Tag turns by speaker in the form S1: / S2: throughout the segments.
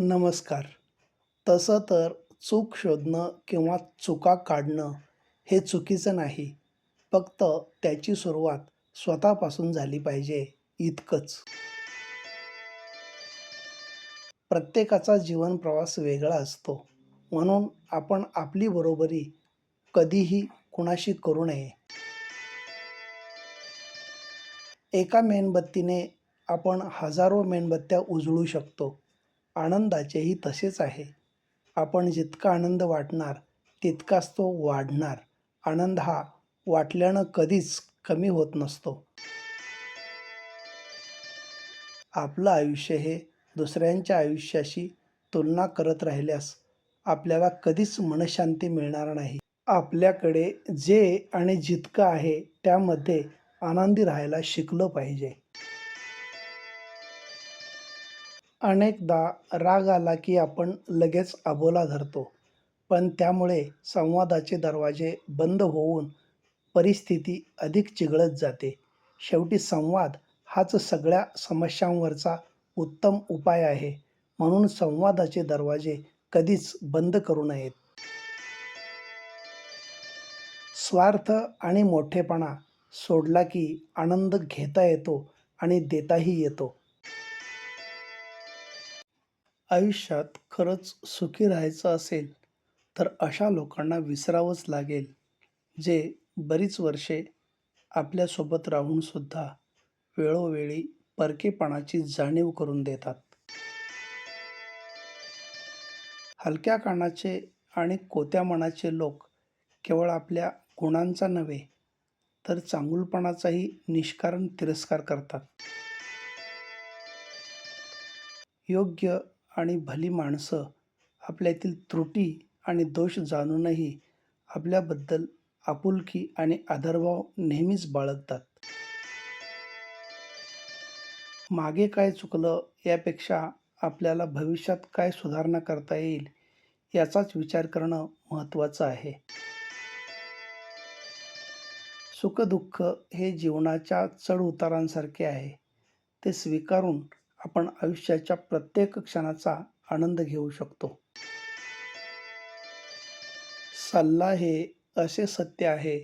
S1: नमस्कार. तसं तर चूक शोधणं किंवा चुका काढणं हे चुकीचं नाही. फक्त त्याची सुरुवात स्वतःपासून झाली पाहिजे इतकंच. प्रत्येकाचा जीवन प्रवास वेगळा असतो. म्हणून आपण आपली बरोबरी कधीही कुणाशी करू नये. एका मेणबत्तीने आपण हजारो मेणबत्त्या उजळू शकतो. आनंदाचेही तसेच आहे. आपण जितका आनंद वाटणार तितकाच तो वाढणार. आनंद हा वाटल्यानं कधीच कमी होत नसतो. आपलं आयुष्य हे दुसऱ्यांच्या आयुष्याशी तुलना करत राहिल्यास आपल्याला कधीच मनशांती मिळणार नाही. आपल्याकडे जे आणि जितकं आहे त्यामध्ये आनंदी राहायला शिकलं पाहिजे. अनेकदा राग आला की आपण लगेच अबोला धरतो. पण त्यामुळे संवादाचे दरवाजे बंद होऊन परिस्थिती अधिक चिघळत जाते. शेवटी संवाद हाच सगळ्या समस्यांवरचा उत्तम उपाय आहे. म्हणून संवादाचे दरवाजे कधीच बंद करू नयेत. स्वार्थ आणि मोठेपणा सोडला की आनंद घेता येतो आणि देताही येतो. आयुष्यात खरंच सुखी राहायचं असेल तर अशा लोकांना विसरावंच लागेल जे बरीच वर्षे आपल्यासोबत राहूनसुद्धा वेळोवेळी परकेपणाची जाणीव करून देतात. हलक्या कानाचे आणि कोत्या मनाचे लोक केवळ आपल्या गुणांचा नव्हे तर चांगुलपणाचाही निष्कारण तिरस्कार करतात. योग्य आणि भली माणसं आपल्यातील त्रुटी आणि दोष जाणूनही आपल्याबद्दल आपुलकी आणि आदरभाव नेहमीच बाळगतात. मागे काय चुकलं यापेक्षा आपल्याला भविष्यात काय सुधारणा करता येईल याचाच विचार करणं महत्त्वाचं आहे. सुखदुःख हे जीवनाच्या चढ उतारांसारखे आहे. ते स्वीकारून आपण आयुष्याच्या प्रत्येक क्षणाचा आनंद घेऊ शकतो. सल्ला हे असे सत्य आहे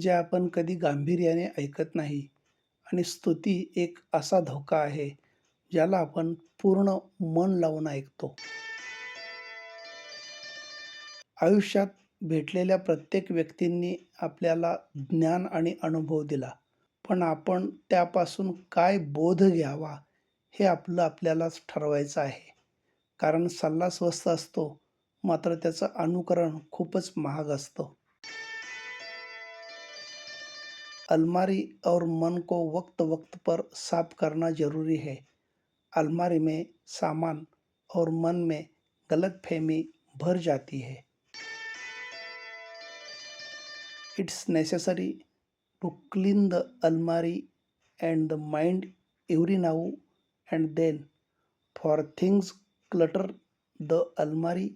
S1: जे आपण कधी गांभीर्याने ऐकत नाही. आणि स्तुती एक असा धोका आहे ज्याला आपण पूर्ण मन लावून ऐकतो. आयुष्यात भेटलेल्या प्रत्येक व्यक्तींनी आपल्याला ज्ञान आणि अनुभव दिला पण आपण त्यापासून काय बोध घ्यावा हे आपलं आपल्यालाच ठरवायचं आहे. कारण सल्ला स्वस्त असतो, मात्र त्याचं अनुकरण खूपच महाग असतं. अलमारी और मन को वक्त वक्त पर साफ़ करना ज़रूरी है. अलमारी में सामान और मन में गलत फहमी भर जाती है. It's necessary to clean the अलमारी and the mind every now and then for things clutter the अलमारी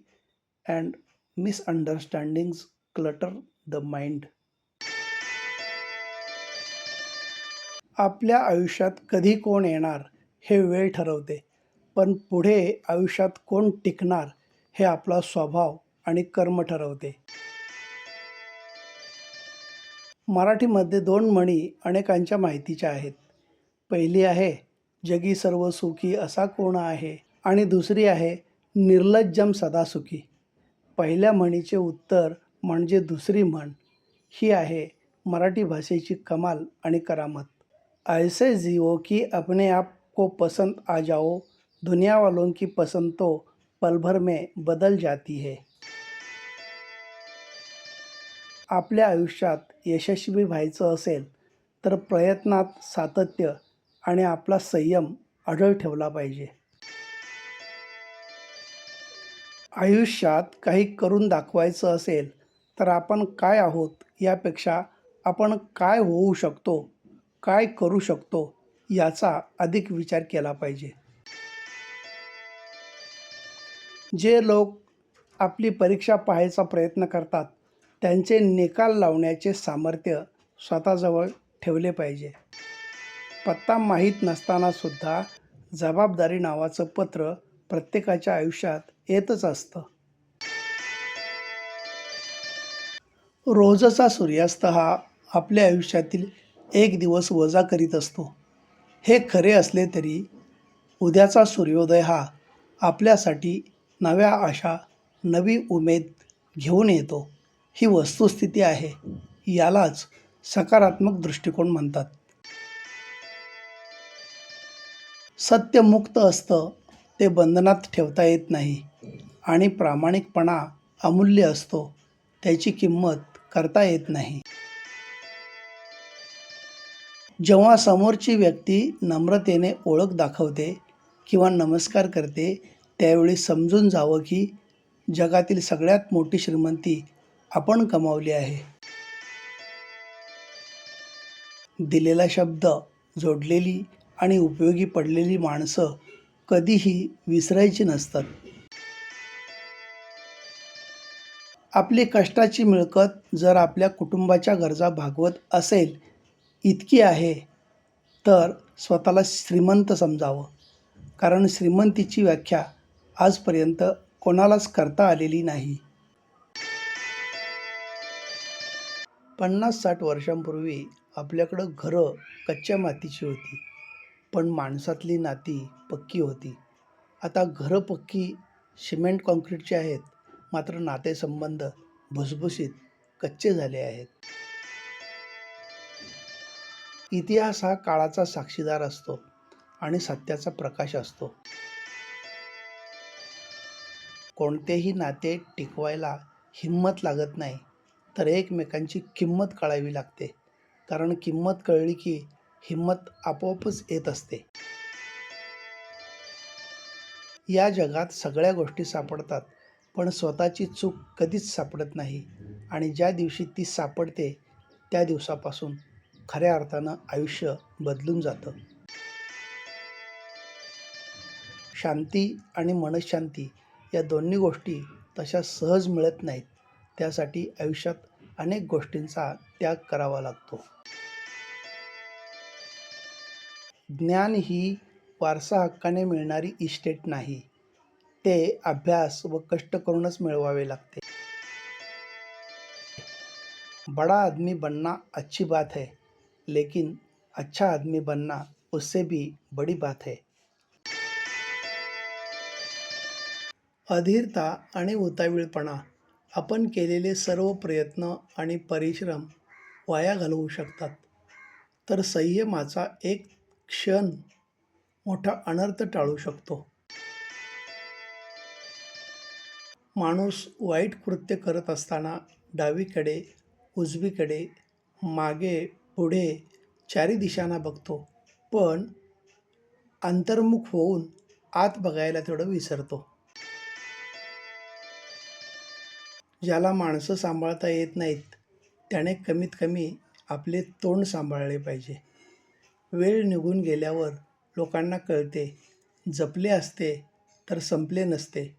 S1: and misunderstandings clutter the mind आपल्या आयुष्यात कधी कोण येणार हे वेळ ठरवते पण पुढे आयुष्यात कोण टिकणार हे आपला स्वभाव आणि कर्म ठरवते. मराठीमध्ये दोन म्हणी अनेकांच्या माहितीच्या आहेत. पहिली आहे जगी सर्व सुखी असा कोण आहे? आणि दुसरी आहे निर्लज्जम सदासुखी पहिल्या म्हणीचे उत्तर म्हणजे दुसरी म्हण. ही आहे मराठी भाषेची कमाल आणि करामत. ऐसे जिओ की अपने आप को पसंद आ जाओ दुनिया वालों की पसंद तो पलभर में बदल जाती है. आपल्या आयुष्यात यशस्वी व्हायचं असेल तर प्रयत्नात सातत्य आणि आपला संयम अढळ ठेवला पाहिजे. आयुष्यात काही करून दाखवायचं असेल तर आपण काय आहोत यापेक्षा आपण काय होऊ शकतो काय करू शकतो याचा अधिक विचार केला पाहिजे. जे लोक आपली परीक्षा पाहायचा प्रयत्न करतात त्यांचे निकाल लावण्याचे सामर्थ्य स्वतःजवळ ठेवले पाहिजे. पत्ता माहीत नसतानासुद्धा जबाबदारी नावाचं पत्र प्रत्येकाच्या आयुष्यात येतच असतं. रोजचा सूर्यास्त हा आपल्या आयुष्यातील एक दिवस वजा करीत असतो. हे खरे असले तरी उद्याचा सूर्योदय हा आपल्यासाठी नव्या आशा नवी उमेद घेऊन येतो. ही वस्तुस्थिती आहे यालाच सकारात्मक दृष्टिकोन म्हणतात. सत्य मुक्त असतं ते बंधनात ठेवता येत नाही. आणि प्रामाणिकपणा अमूल्य असतो त्याची किंमत करता येत नाही. जेव्हा समोरची व्यक्ती नम्रतेने ओळख दाखवते किंवा नमस्कार करते त्यावेळी समजून जावं की जगातील सगळ्यात मोठी श्रीमंती आपण कमावली आहे. दिलेला शब्द जोडलेली आणि उपयोगी पडलेली माणसं कधीही विसरायची नसतात. आपली कष्टाची मिळकत जर आपल्या कुटुंबाच्या गरजा भागवत असेल इतकी आहे तर स्वतःला श्रीमंत समजावं. कारण श्रीमंतीची व्याख्या आजपर्यंत कोणालाच करता आलेली नाही. पन्नास साठ वर्षांपूर्वी आपल्याकडं घरं कच्च्या मातीची होती. पण माणसातली नाती पक्की होती. आता घरं पक्की सिमेंट काँक्रीटची आहेत मात्र नातेसंबंध भुसभुशीत कच्चे झाले आहेत. इतिहास हा काळाचा साक्षीदार असतो आणि सत्याचा प्रकाश असतो. कोणतेही नाते टिकवायला हिंमत लागत नाही तर एकमेकांची किंमत कळावी लागते. कारण किंमत कळली की हिंमत आपोआपच येत असते. या जगात सगळ्या गोष्टी सापडतात पण स्वतःची चूक कधीच सापडत नाही आणि ज्या दिवशी ती सापडते त्या दिवसापासून खऱ्या अर्थानं आयुष्य बदलून जातं. शांती आणि मनशांती या दोन्ही गोष्टी तशा सहज मिळत नाहीत त्यासाठी आयुष्यात अनेक गोष्टींचा त्याग करावा लागतो. ज्ञान ही वारसा हक्काने मिळणारी इस्टेट नाही. ते अभ्यास व कष्ट करूनच मिळवावे लागते. बड़ा आदमी बनना अच्छी बात है लेकिन अच्छा आदमी बनना उससे भी बड़ी बात है. अधीरता आणि उतावीळपणा आपण केलेले सर्व प्रयत्न आणि परिश्रम वाया घालवू शकतात. तर संयमाचा एक क्षण मोठा अनर्थ टाळू शकतो. माणूस वाईट कृत्य करत असताना डावीकडे उजवीकडे मागे पुढे चारी दिशांना बघतो. पण अंतर्मुख होऊन आत बघायला तेवढं विसरतो. ज्याला माणसं सांभाळता येत नाहीत त्याने कमीत कमी आपले तोंड सांभाळले पाहिजे. वेळ निघून गेल्यावर लोकांना कळते जपले असते तर संपले नसते.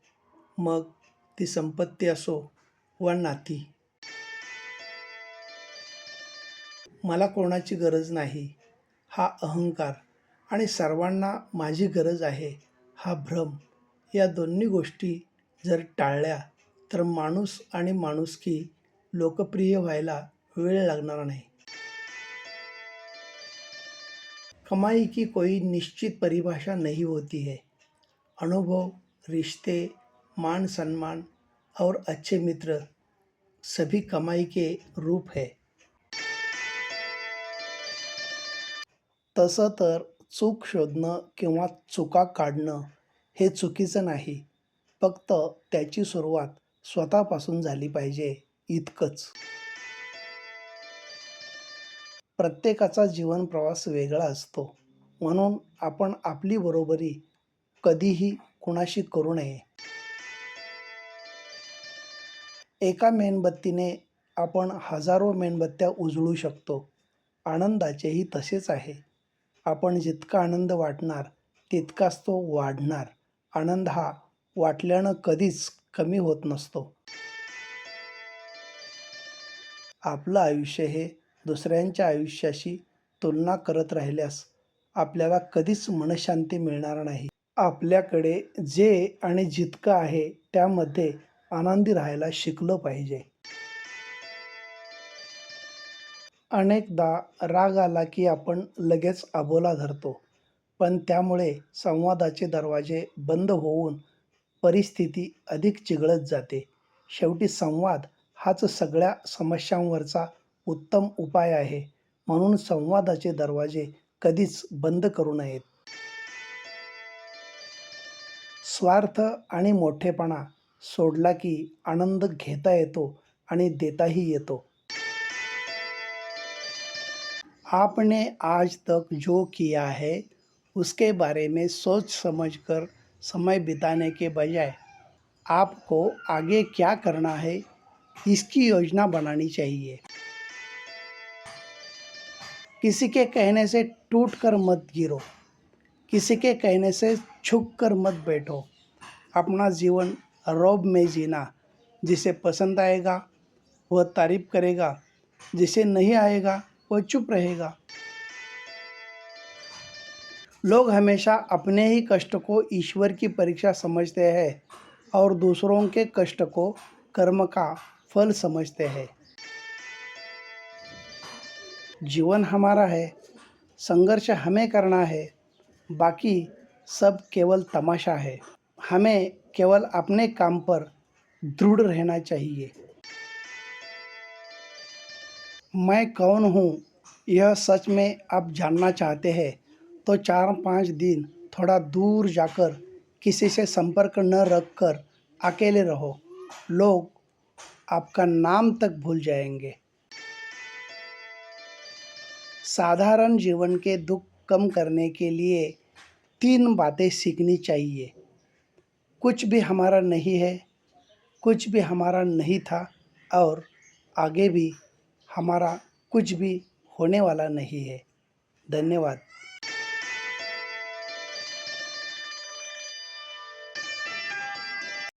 S1: मग ती संपत्ती असो वा नाती. मला कोणाची गरज नाही. हा अहंकार आणि सर्वांना माझी गरज आहे. हा भ्रम या दोन्ही गोष्टी जर टाळल्या तर माणूस आणि माणुसकी लोकप्रिय व्हायला वेळ लागणार नाही. कमाई की कोई निश्चित परिभाषा नहीं होती है। अनुभव रिश्ते मान सम्मान और अच्छे मित्र सभी कमाई के रूप है। तसं तर चूक शोधणं किंवा चुका काढणं हे चुकीचं नाही फक्त त्याची सुरुवात स्वतःपासून झाली पाहिजे इतकंच. प्रत्येकाचा जीवन प्रवास वेगळा असतो. म्हणून आपण आपली बरोबरी कधीही कुणाशी करू नये. एका मेणबत्तीने आपण हजारो मेणबत्त्या उजळू शकतो. आनंदाचेही तसेच आहे. आपण जितका आनंद वाटणार तितकाच तो वाढणार. आनंद हा वाटल्यानं कधीच कमी होत नसतो. आपलं आयुष्य हे दुसऱ्यांच्या आयुष्याशी तुलना करत राहिल्यास आपल्याला कधीच मनशांती मिळणार नाही. आपल्याकडे जे आणि जितकं आहे त्यामध्ये आनंदी राहायला शिकलं पाहिजे. अनेकदा राग आला की आपण लगेच अबोला धरतो पण त्यामुळे संवादाचे दरवाजे बंद होऊन परिस्थिती अधिक चिघळत जाते. शेवटी संवाद हाच सगळ्या समस्यांवरचा उत्तम उपाय आहे. म्हणून संवादाचे दरवाजे कधीच बंद करू नयेत. स्वार्थ आणि मोठेपणा सोडला की आनंद घेता येतो आणि देताही येतो. आपने आज तक जो किया है उसके बारे में सोच समझकर समय बिताने के बजाय आपको आगे क्या करना है इसकी योजना बनानी चाहिए। किसी के कहने से टूट कर मत गिरो। किसी के कहने से झुक कर मत बैठो। अपना जीवन रौब में जीना, जिसे पसंद आएगा, वह तारीफ़ करेगा, जिसे नहीं आएगा, वह चुप रहेगा। लोग हमेशा अपने ही कष्ट को ईश्वर की परीक्षा समझते हैं और दूसरों के कष्ट को कर्म का फल समझते हैं। जीवन हमारा है, संघर्ष हमें करना है, बाकी सब केवल तमाशा है। हमें केवल अपने काम पर दृढ़ रहना चाहिए। मैं कौन हूँ, यह सच में आप जानना चाहते हैं। तो चार पाँच दिन थोड़ा दूर जाकर किसी से संपर्क न रखकर अकेले रहो। लोग आपका नाम तक भूल जाएँगे। साधारण जीवन के दुख कम करने के लिए तीन बातें सीखनी चाहिए। कुछ भी हमारा नहीं है, कुछ भी हमारा नहीं था और आगे भी हमारा कुछ भी होने वाला नहीं है। धन्यवाद।